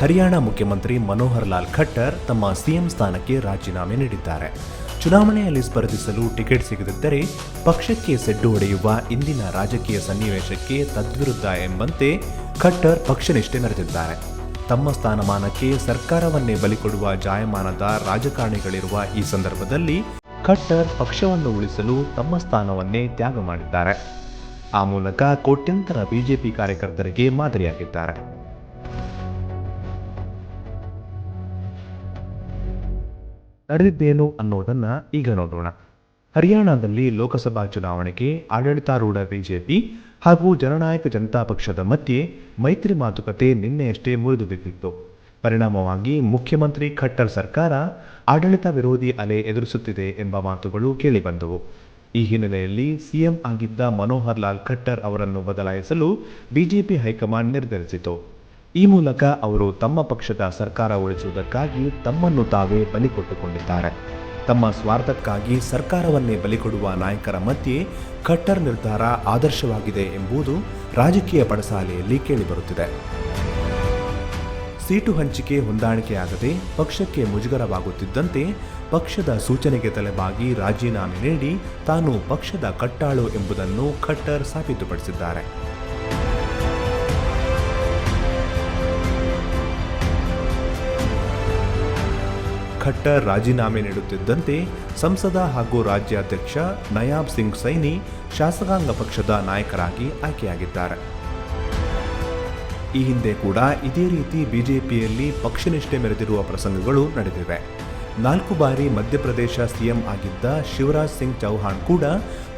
ಹರಿಯಾಣ ಮುಖ್ಯಮಂತ್ರಿ ಮನೋಹರ್ ಲಾಲ್ ಖಟ್ಟರ್ ತಮ್ಮ ಸಿಎಂ ಸ್ಥಾನಕ್ಕೆ ರಾಜೀನಾಮೆ ನೀಡಿದ್ದಾರೆ. ಚುನಾವಣೆಯಲ್ಲಿ ಸ್ಪರ್ಧಿಸಲು ಟಿಕೆಟ್ ಸಿಗದಿದ್ದರೆ ಪಕ್ಷಕ್ಕೆ ಸೆಡ್ಡು ಹೊಡೆಯುವ ಇಂದಿನ ರಾಜಕೀಯ ಸನ್ನಿವೇಶಕ್ಕೆ ತದ್ವಿರುದ್ಧ ಎಂಬಂತೆ ಖಟ್ಟರ್ ಪಕ್ಷನಿಷ್ಠೆ ಮೆರೆದಿದ್ದಾರೆ. ತಮ್ಮ ಸ್ಥಾನಮಾನಕ್ಕೆ ಸರ್ಕಾರವನ್ನೇ ಬಲಿಕೊಡುವ ಜಾಯಮಾನದ ರಾಜಕಾರಣಿಗಳಿರುವ ಈ ಸಂದರ್ಭದಲ್ಲಿ ಖಟ್ಟರ್ ಪಕ್ಷವನ್ನು ಉಳಿಸಲು ತಮ್ಮ ಸ್ಥಾನವನ್ನೇ ತ್ಯಾಗ ಮಾಡಿದ್ದಾರೆ. ಆ ಮೂಲಕ ಕೋಟ್ಯಂತರ ಬಿಜೆಪಿ ಕಾರ್ಯಕರ್ತರಿಗೆ ಮಾದರಿಯಾಗಿದ್ದಾರೆ. ನಡೆದಿದ್ದೇನು ಅನ್ನೋದನ್ನ ಈಗ ನೋಡೋಣ. ಹರಿಯಾಣದಲ್ಲಿ ಲೋಕಸಭಾ ಚುನಾವಣೆಗೆ ಆಡಳಿತಾರೂಢ ಬಿಜೆಪಿ ಹಾಗೂ ಜನನಾಯಕ ಜನತಾ ಪಕ್ಷದ ಮಧ್ಯೆ ಮೈತ್ರಿ ಮಾತುಕತೆ ನಿನ್ನೆಯಷ್ಟೇ ಮುರಿದು ಬಿದ್ದಿತ್ತು ಪರಿಣಾಮವಾಗಿ ಮುಖ್ಯಮಂತ್ರಿ ಖಟ್ಟರ್ ಸರ್ಕಾರ ಆಡಳಿತ ವಿರೋಧಿ ಅಲೆ ಎದುರಿಸುತ್ತಿದೆ ಎಂಬ ಮಾತುಗಳು ಕೇಳಿಬಂದವು. ಈ ಹಿನ್ನೆಲೆಯಲ್ಲಿ ಸಿಎಂ ಆಗಿದ್ದ ಮನೋಹರ್ ಲಾಲ್ ಖಟ್ಟರ್ ಅವರನ್ನು ಬದಲಾಯಿಸಲು ಬಿಜೆಪಿ ಹೈಕಮಾಂಡ್ ನಿರ್ಧರಿಸಿತು. ಈ ಮೂಲಕ ಅವರು ತಮ್ಮ ಪಕ್ಷದ ಸರ್ಕಾರ ಉಳಿಸುವುದಕ್ಕಾಗಿ ತಮ್ಮನ್ನು ತಾವೇ ಬಲಿಕೊಟ್ಟುಕೊಂಡಿದ್ದಾರೆ ತಮ್ಮ ಸ್ವಾರ್ಥಕ್ಕಾಗಿ ಸರ್ಕಾರವನ್ನೇ ಬಲಿಕೊಡುವ ನಾಯಕರ ಮಧ್ಯೆ ಖಟ್ಟರ್ ನಿರ್ಧಾರ ಆದರ್ಶವಾಗಿದೆ ಎಂಬುದು ರಾಜಕೀಯ ಪಡಸಾಲೆಯಲ್ಲಿ ಕೇಳಿಬರುತ್ತಿದೆ. ಸೀಟು ಹಂಚಿಕೆ ಹೊಂದಾಣಿಕೆಯಾಗದೆ ಪಕ್ಷಕ್ಕೆ ಮುಜುಗರವಾಗುತ್ತಿದ್ದಂತೆ ಪಕ್ಷದ ಸೂಚನೆಗೆ ತಲೆಬಾಗಿ ರಾಜೀನಾಮೆ ನೀಡಿ ತಾನು ಪಕ್ಷದ ಕಟ್ಟಾಳು ಎಂಬುದನ್ನು ಖಟ್ಟರ್ ಸಾಬೀತುಪಡಿಸಿದ್ದಾರೆ. ಖಟ್ಟರ್ ರಾಜೀನಾಮೆ ನೀಡುತ್ತಿದ್ದಂತೆ ಸಂಸದ ಹಾಗೂ ರಾಜ್ಯಾಧ್ಯಕ್ಷ ನಯಾಬ್ ಸಿಂಗ್ ಸೈನಿ ಶಾಸಕಾಂಗ ಪಕ್ಷದ ನಾಯಕರಾಗಿ ಆಯ್ಕೆಯಾಗಿದ್ದಾರೆ. ಈ ಹಿಂದೆ ಕೂಡ ಇದೇ ರೀತಿ ಬಿಜೆಪಿಯಲ್ಲಿ ಪಕ್ಷನಿಷ್ಠೆ ಮೆರೆದಿರುವ ಪ್ರಸಂಗಗಳು ನಡೆದಿವೆ. ನಾಲ್ಕು ಬಾರಿ ಮಧ್ಯಪ್ರದೇಶ ಸಿಎಂ ಆಗಿದ್ದ ಶಿವರಾಜ್ ಸಿಂಗ್ ಚೌಹಾಣ್ ಕೂಡ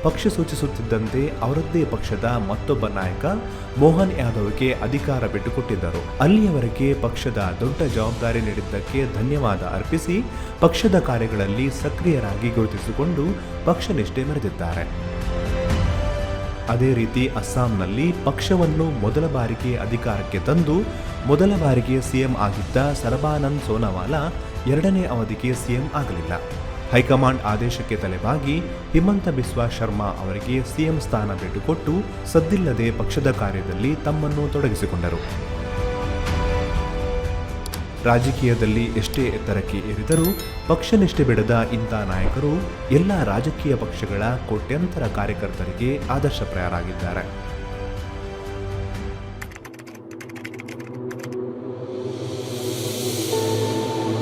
ಪಕ್ಷ ಸೂಚಿಸುತ್ತಿದ್ದಂತೆ ಅವರದ್ದೇ ಪಕ್ಷದ ಮತ್ತೊಬ್ಬ ನಾಯಕ ಮೋಹನ್ ಯಾದವ್ಗೆ ಅಧಿಕಾರ ಬಿಟ್ಟುಕೊಟ್ಟಿದ್ದರು. ಅಲ್ಲಿಯವರೆಗೆ ಪಕ್ಷದ ದೊಡ್ಡ ಜವಾಬ್ದಾರಿ ನೀಡಿದ್ದಕ್ಕೆ ಧನ್ಯವಾದ ಅರ್ಪಿಸಿ ಪಕ್ಷದ ಕಾರ್ಯಗಳಲ್ಲಿ ಸಕ್ರಿಯರಾಗಿ ಗುರುತಿಸಿಕೊಂಡು ಪಕ್ಷನಿಷ್ಠೆ ಮೆರೆದಿದ್ದಾರೆ. ಅದೇ ರೀತಿ ಅಸ್ಸಾಂನಲ್ಲಿ ಪಕ್ಷವನ್ನು ಮೊದಲ ಬಾರಿಗೆ ಅಧಿಕಾರಕ್ಕೆ ತಂದು ಮೊದಲ ಬಾರಿಗೆ ಸಿಎಂ ಆಗಿದ್ದ ಸರಬಾನಂದ್ ಸೋನೋವಾಲ ಎರಡನೇ ಅವಧಿಗೆ ಸಿಎಂ ಆಗಲಿಲ್ಲ. ಹೈಕಮಾಂಡ್ ಆದೇಶಕ್ಕೆ ತಲೆಬಾಗಿ ಹಿಮಂತ ಬಿಸ್ವಾ ಶರ್ಮಾ ಅವರಿಗೆ ಸಿಎಂ ಸ್ಥಾನ ಬಿಟ್ಟುಕೊಟ್ಟು ಸದ್ದಿಲ್ಲದೆ ಪಕ್ಷದ ಕಾರ್ಯದಲ್ಲಿ ತಮ್ಮನ್ನು ತೊಡಗಿಸಿಕೊಂಡರು. ರಾಜಕೀಯದಲ್ಲಿ ಎಷ್ಟೇ ಎತ್ತರಕ್ಕೆ ಏರಿದರೂ ಪಕ್ಷನಿಷ್ಠೆ ಬಿಡದ ಇಂಥ ನಾಯಕರು ಎಲ್ಲ ರಾಜಕೀಯ ಪಕ್ಷಗಳ ಕೋಟ್ಯಂತರ ಕಾರ್ಯಕರ್ತರಿಗೆ ಆದರ್ಶಪ್ರಾಯರಾಗಿದ್ದಾರೆ